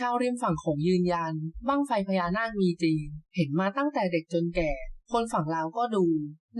ชาวริมฝั่งโขงยืนยัน บั้งไฟพญานาคมีจริง เห็นมาตั้งแต่เด็กจนแก่ คนฝั่งลาวก็ดู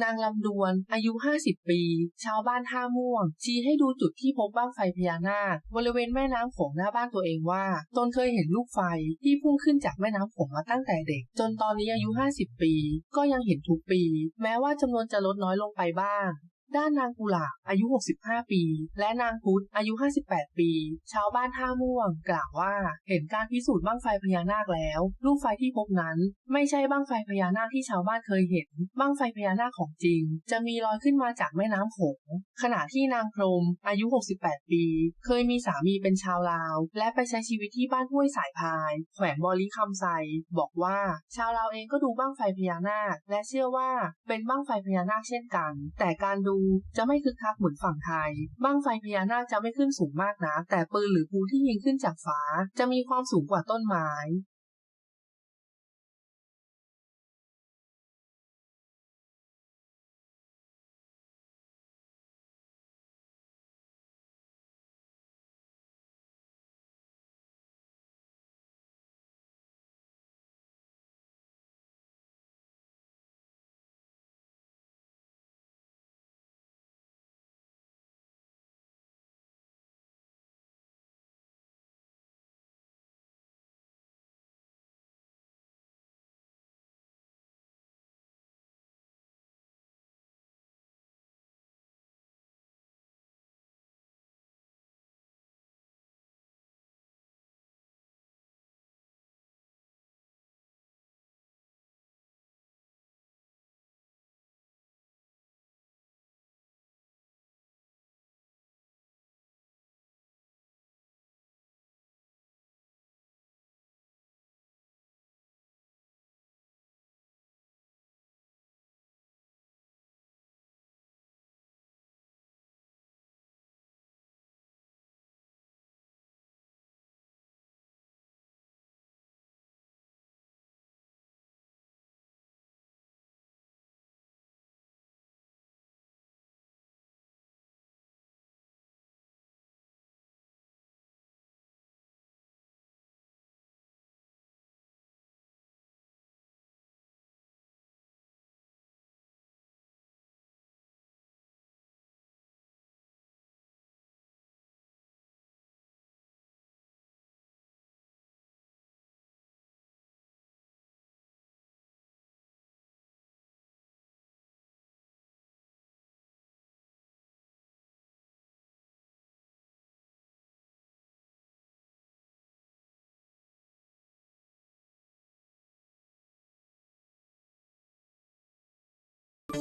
นางลำดวน อายุ 50 ปี ชาวบ้านท่าม่วง ชี้ให้ดูจุดที่พบบ้างไฟพญานาค บริเวณแม่น้ำโขงหน้าบ้านตัวเองว่า ตนเคยเห็นลูกไฟที่พุ่งขึ้นจากแม่น้ำโขงมาตั้งแต่เด็ก จนตอนนี้อายุ 50 ปี ก็ยังเห็นทุกปี แม้ว่าจำนวนจะลดน้อยลงไปบ้าง ด้านนางกุหลาบอายุ 65 ปี และนางพุธอายุ 58 ปี ชาวบ้านท่าม่วง กล่าวว่าเห็นการพิสูจน์บ้างไฟพญานาคแล้ว ลูกไฟที่พบนั้น ไม่ใช่บ้างไฟพญานาคที่ชาวบ้านเคยเห็นบ้างไฟพญานาคของจริง จะมีลอยขึ้นมาจากแม่น้ำโขงขณะที่นางพรมอายุ 68 ปี เคยมีสามีเป็นชาวลาว และไปใช้ชีวิตที่บ้านห้วยสายพาย แขวงบอลีคำไซบอกว่าชาวลาวเองก็ดูบ้างไฟพญานาค และเชื่อว่าเป็นบ้างไฟพญานาคเช่นกัน แต่การดูจะไม่คึกคักเหมือนฝั่งไทย บ้างไฟพญานาคจะไม่ขึ้นสูงมากนะแต่ปืนหรือภูที่ยิงขึ้นจากฟ้า จะมีความสูงกว่าต้นไม้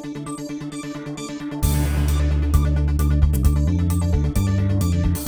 you